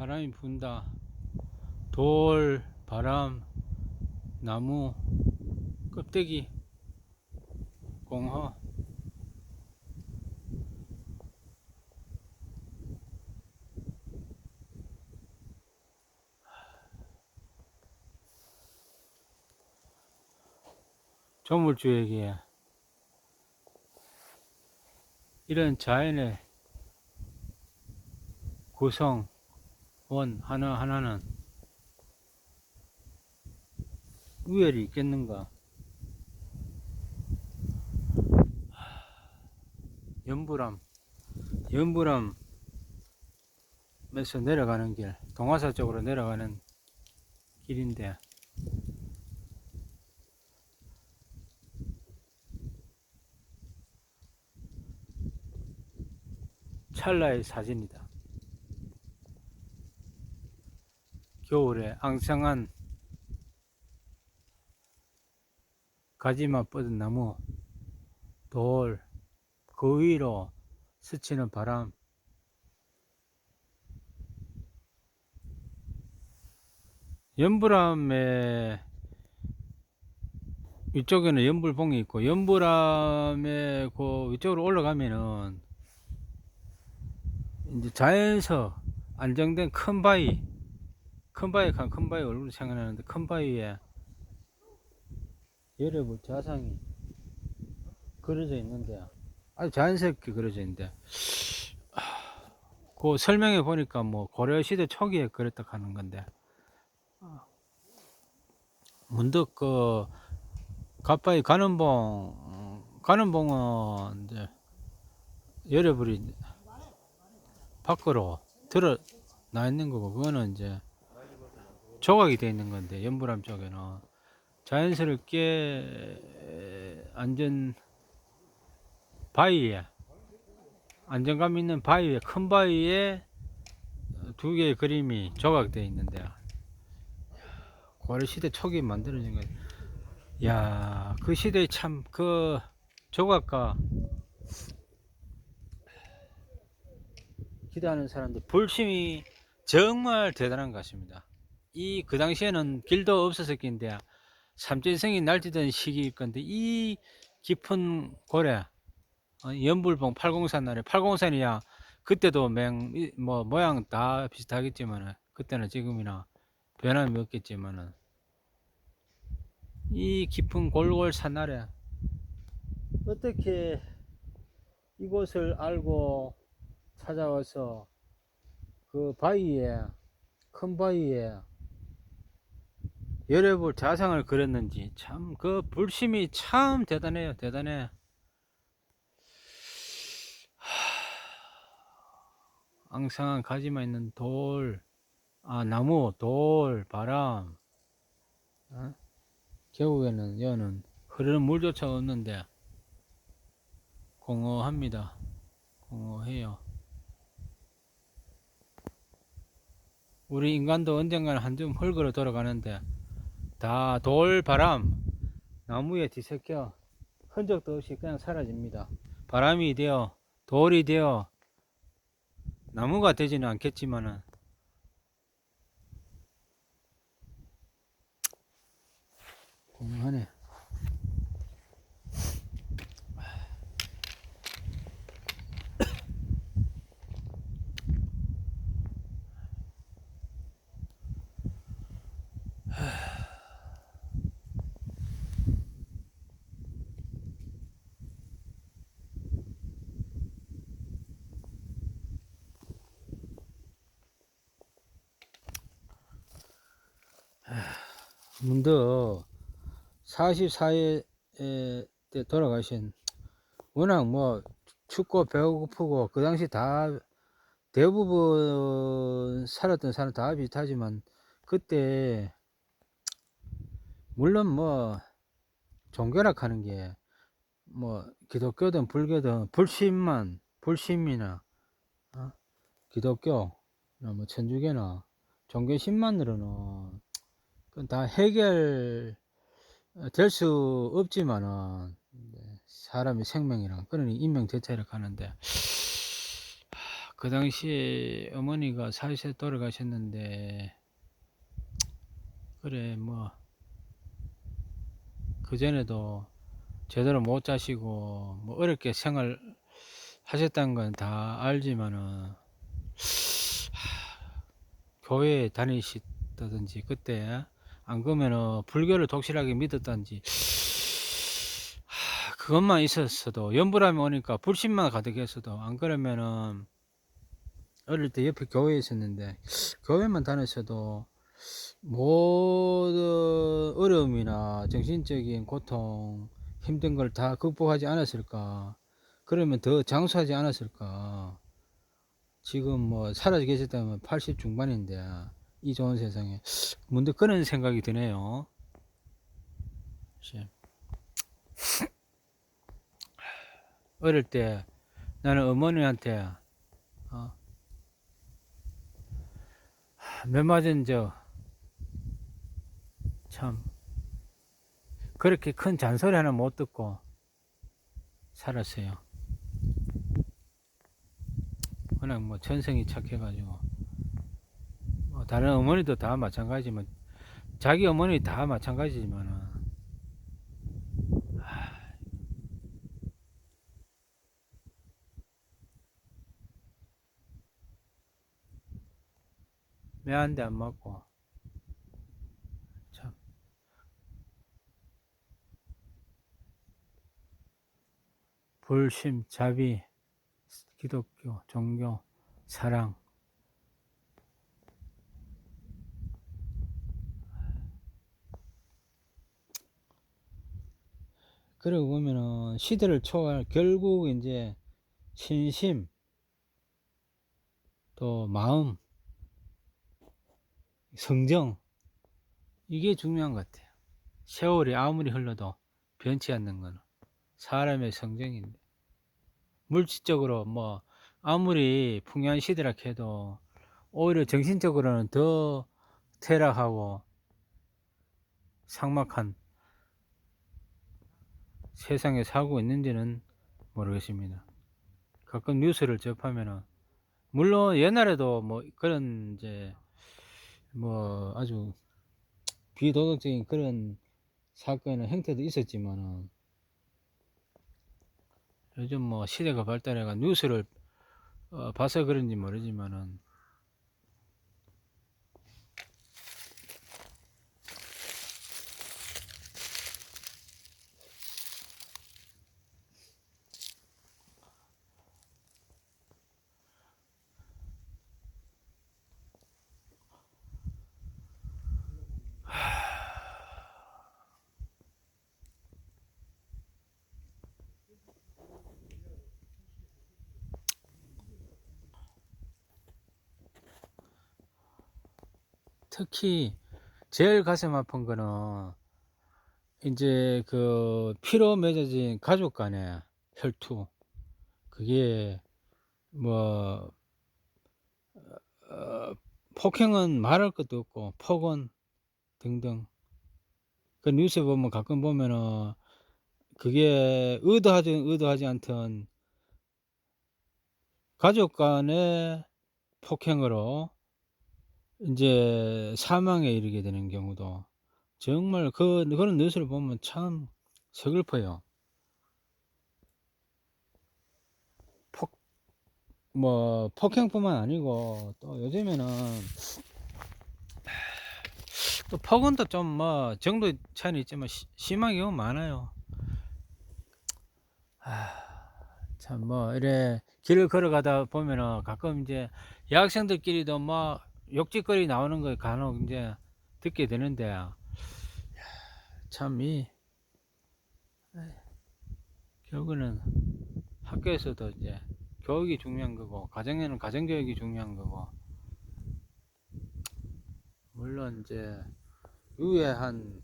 바람이 분다. 돌, 바람, 나무, 껍데기, 공허. 조물주에게 이런 자연의 구성 원 하나하나는 우열이 있겠는가? 연부람, 연부람에서 내려가는 길, 동화사 쪽으로 내려가는 길인데, 찰나의 사진이다. 겨울에 앙상한 가지만 뻗은 나무, 돌, 그 위로 스치는 바람, 연불암에 위쪽에는 연불봉이 있고 연불암에 그 위쪽으로 올라가면은 이제 자연서 안정된 큰 바위 큰 바위 간 큰 바위 얼굴이 생각나는데 큰 바위에 열애불 자상이 그려져 있는데 아주 자연스럽게 그려져 있는데 하, 그 설명해 보니까 뭐 고려시대 초기에 그랬다 하는 건데 어, 문득 그 가빠이 가는봉 어, 가는봉은 이제 열애불이 밖으로 드러 나 있는 거고 그거는 이제 조각이 돼 있는 건데 연불암 쪽에는 자연스럽게 안전 바위에 안정감 있는 바위에 큰 바위에 두 개의 그림이 조각되어 있는데 고려 시대 초기에 만들어진 거. 야, 그 시대에 참 그 조각가 기도하는 사람들 불심이 정말 대단한 것 같습니다. 이 그 당시에는 길도 없었었긴데 삼진성이 날뛰던 시기일 건데 이 깊은 고래 어, 연불봉 팔공산 날에 팔공산이야 그때도 맹 뭐 모양 다 비슷하겠지만은 그때는 지금이나 변함이 없겠지만은 이 깊은 골골 산날에 어떻게 이곳을 알고 찾아와서 그 바위에 큰 바위에 열애불 자상을 그렸는지 참 그 불심이 참 대단해요 대단해. 하, 앙상한 가지만 있는 돌, 아 나무, 돌, 바람. 어? 겨우에는 여는 흐르는 물조차 없는데 공허합니다. 공허해요. 우리 인간도 언젠가는 한줌 흙으로 돌아가는데 다 돌, 바람, 나무에 뒤섞여 흔적도 없이 그냥 사라집니다. 바람이 되어 돌이 되어 나무가 되지는 않겠지만은 공하네. 문득 44회 때 돌아가신 워낙 뭐 춥고 배고프고 그 당시 다 대부분 살았던 사람 다 비슷하지만 그때 물론 뭐 종교락 하는 게 뭐 기독교든 불교든 불신만 불신이나 어? 기독교 뭐 천주교나 종교신만으로는 그건 다 해결 될 수 없지만은 네, 사람의 생명이랑 그러니 인명 대체를 가는데 하, 그 당시에 어머니가 사시에 돌아가셨는데 그래 뭐 그전에도 제대로 못 자시고 뭐 어렵게 생활 하셨다는 건 다 알지만은 하, 교회 다니시다든지 그때 안 그러면은 불교를 독실하게 믿었다든지. 하, 그것만 있었어도 연불함이 오니까 불신만 가득했어도 안 그러면은 어릴 때 옆에 교회에 있었는데 교회만 다녔어도 모든 어려움이나 정신적인 고통 힘든 걸 다 극복하지 않았을까? 그러면 더 장수하지 않았을까? 지금 뭐 살아 계셨다면 80 중반인데 이 좋은 세상에 문득 그런 생각이 드네요 씨. 어릴 때 나는 어머니한테 어, 몇 맞은 저참 그렇게 큰 잔소리 하나 못 듣고 살았어요. 워낙 뭐 천성이 착해가지고 뭐 다른 어머니도 다 마찬가지지만 자기 어머니 다 마찬가지지만은 하, 매한대 안 맞고. 참. 불심 자비 기독교 종교 사랑 그러고 보면은 시대를 초월 결국 이제 신심 또 마음 성정 이게 중요한 것 같아요. 세월이 아무리 흘러도 변치 않는 거는 사람의 성정인데 물질적으로 뭐 아무리 풍요한 시대라 해도 오히려 정신적으로는 더 퇴락하고 삭막한 세상에 살고 있는지는 모르겠습니다. 가끔 뉴스를 접하면은 물론 옛날에도 뭐 그런 이제 뭐 아주 비도덕적인 그런 사건이나 행태도 있었지만은 요즘 뭐 시대가 발달해가 뉴스를 어, 봐서 그런지 모르지만은 특히 제일 가슴 아픈 거는 이제 그 피로 맺어진 가족 간의 혈투. 그게 뭐 어, 폭행은 말할 것도 없고 폭언 등등. 그 뉴스 보면 가끔 보면은 그게 의도하든 의도하지 않든 가족 간의 폭행으로 이제 사망에 이르게 되는 경우도 정말 그 그런 뉴스를 보면 참 서글퍼요. 폭 뭐 폭행뿐만 아니고 또 요즘에는 또 폭언도 좀 뭐 정도 차이는 있지만 시, 심한 경우 많아요. 참뭐 이래 길을 걸어가다 보면은 가끔 이제 여학생들끼리도 뭐 욕짓거리 나오는 거 간혹 이제 듣게 되는데 참 이 결국은 학교에서도 이제 교육이 중요한 거고 가정에는 가정 교육이 중요한 거고 물론 이제 유해한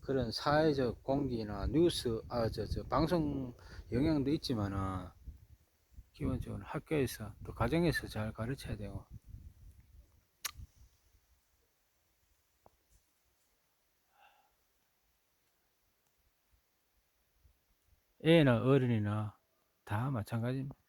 그런 사회적 공기나 뉴스 아저저 방송 영향도 있지만은 기본적으로 학교에서 또 가정에서 잘 가르쳐야 되고 애나 어른이나 다 마찬가지입니다.